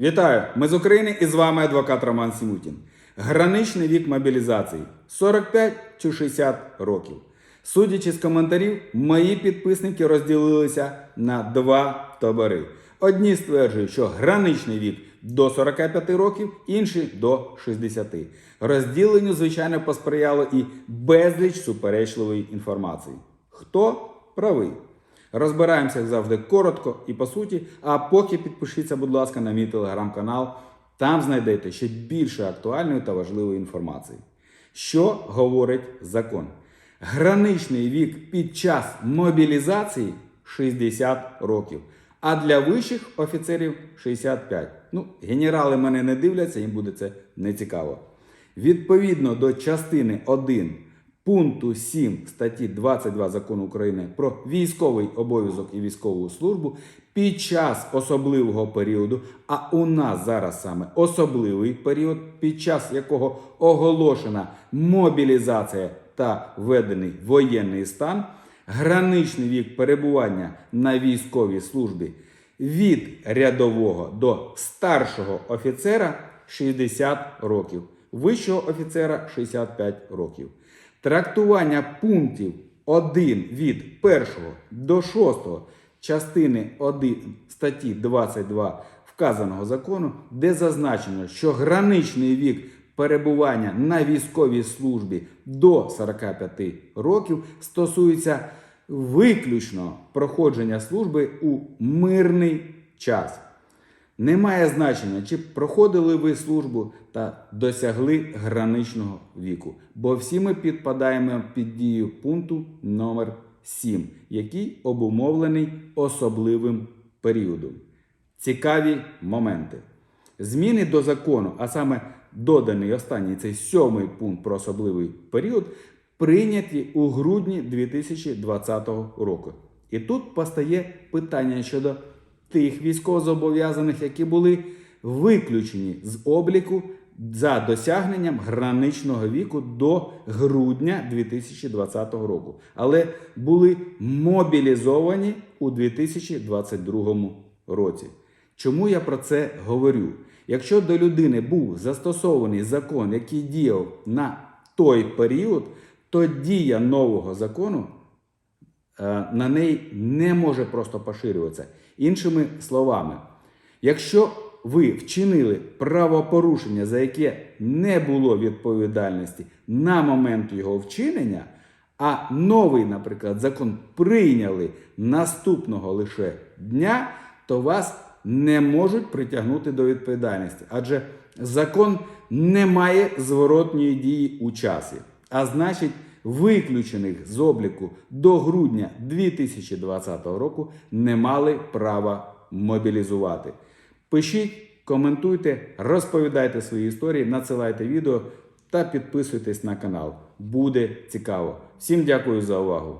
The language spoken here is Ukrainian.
Вітаю! Ми з України і з вами адвокат Роман Сімутін. Граничний вік мобілізації 45 чи 60 років. Судячи з коментарів, мої підписники розділилися на два табори. Одні стверджують, що граничний вік до 45 років, інші до 60. Розділенню, звичайно, посприяло і безліч суперечливої інформації. Хто правий? Розбираємося як завжди коротко і по суті. А поки підпишіться, будь ласка, на мій телеграм-канал. Там знайдете ще більше актуальної та важливої інформації. Що говорить закон? Граничний вік під час мобілізації 60 років, а для вищих офіцерів 65. Ну, генерали мене не дивляться, їм буде це не цікаво. Відповідно до частини 1 пункту 7 статті 22 закону України про військовий обов'язок і військову службу під час особливого періоду, а у нас зараз саме особливий період, під час якого оголошена мобілізація та введений воєнний стан, граничний вік перебування на військовій службі від рядового до старшого офіцера 60 років, вищого офіцера 65 років. Трактування пунктів 1 від 1 до 6 частини 1 статті 22 вказаного закону, де зазначено, що граничний вік перебування на військовій службі до 45 років стосується виключно проходження служби у мирний час. Немає значення, чи проходили ви службу та досягли граничного віку, бо всі ми підпадаємо під дію пункту номер 7, який обумовлений особливим періодом. Цікаві моменти. Зміни до закону, а саме доданий останній цей сьомий пункт про особливий період, прийняті у грудні 2020 року. І тут постає питання щодо тих військовозобов'язаних, які були виключені з обліку за досягненням граничного віку до грудня 2020 року, але були мобілізовані у 2022 році. Чому я про це говорю? Якщо до людини був застосований закон, який діяв на той період, то дія нового закону на неї не може просто поширюватися. Іншими словами, якщо ви вчинили правопорушення, за яке не було відповідальності на момент його вчинення, а новий, наприклад, закон прийняли наступного лише дня, то вас не можуть притягнути до відповідальності, адже закон не має зворотньої дії у часі, а значить, виключених з обліку до грудня 2020 року не мали права мобілізувати. Пишіть, коментуйте, розповідайте свої історії, надсилайте відео та підписуйтесь на канал. Буде цікаво. Всім дякую за увагу!